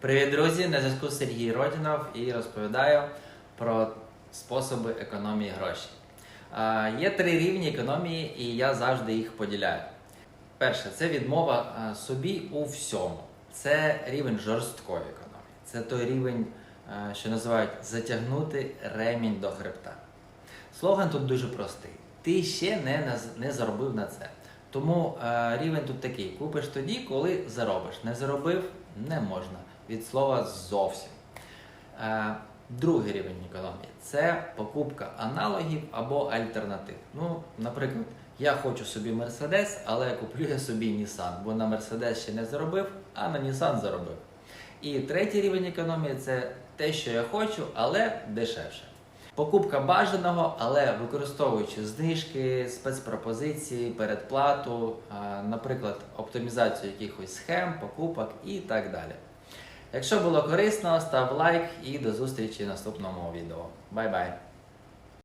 Привіт, друзі! На зв'язку Сергій Родінов і розповідаю про способи економії грошей. Є три рівні економії, і я завжди їх поділяю. Перше, це відмова собі у всьому. Це рівень жорсткої економії. Це той рівень, що називають затягнути ремінь до хребта. Слоган тут дуже простий: ти ще не, не заробив на це. Тому е, рівень тут такий: купиш тоді, коли заробиш. Не заробив не можна. Від слова зовсім. Е, другий рівень економії це покупка аналогів або альтернатив. Ну, наприклад, я хочу собі Мерседес, але куплю я собі Nissan, бо на Мерседес ще не заробив, а на Nissan заробив. І третій рівень економії це те, що я хочу, але дешевше. Покупка бажаного, але використовуючи знижки, спецпропозиції, передплату, наприклад, оптимізацію якихось схем, покупок і так далі. Якщо було корисно, став лайк і до зустрічі в наступному відео. Бай-бай!